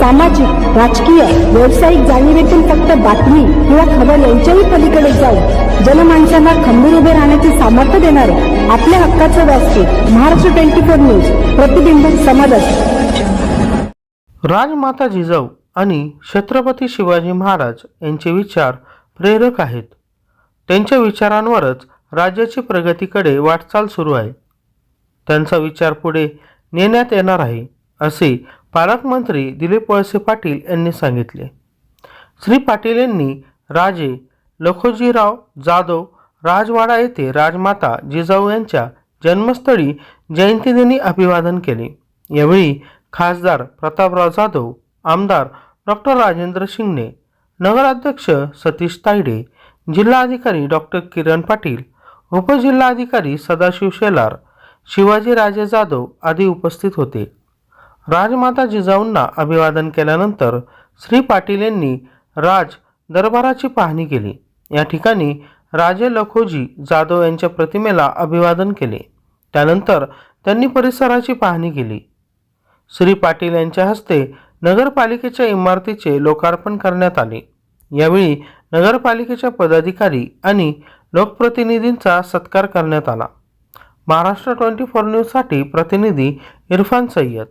सामाजिक राजकीय व्यावसायिक जाणीवेतून फक्त बातमी किंवा खबर यांच्याही पलीकडे जाऊन जनमानसांना खंबीर उभे राहण्याचे सामर्थ्य देणारे आपल्या हक्काचं व्यासपीठ महाराष्ट्र ट्वेंटी फोर न्यूज प्रतिबिंब समाजाचे राजमाता जिजाऊ आणि छत्रपती शिवाजी महाराज यांचे विचार प्रेरक आहेत. त्यांच्या विचारांवरच राज्याची प्रगतीकडे वाटचाल सुरू आहे. त्यांचा विचार पुढे नेण्यात येणार आहे असे पालकमंत्री दिलीप वळसे पाटील यांनी सांगितले. श्री पाटील यांनी राजे लखोजीराव जाधव राजवाडा येथे राजमाता जिजाऊ यांच्या जन्मस्थळी जयंतीदिनी अभिवादन केले. यावेळी खासदार प्रतापराव जाधव आमदार डॉक्टर राजेंद्र शिंगणे नगराध्यक्ष सतीश तायडे जिल्हाधिकारी डॉक्टर किरण पाटील उपजिल्हाधिकारी सदाशिव शेलार शिवाजीराजे जाधव आदी उपस्थित होते. राजमाता जिजाऊंना अभिवादन केल्यानंतर श्री पाटील यांनी राज दरबाराची पाहणी केली. या ठिकाणी राजे लखोजी जाधव यांच्या प्रतिमेला अभिवादन केले. त्यानंतर त्यांनी परिसराची पाहणी केली. श्री पाटील यांच्या हस्ते नगरपालिकेच्या इमारतीचे लोकार्पण करण्यात आले. यावेळी नगरपालिकेच्या पदाधिकारी आणि लोकप्रतिनिधींचा सत्कार करण्यात आला. महाराष्ट्र ट्वेंटी फोर न्यूजसाठी प्रतिनिधी इरफान सय्यद.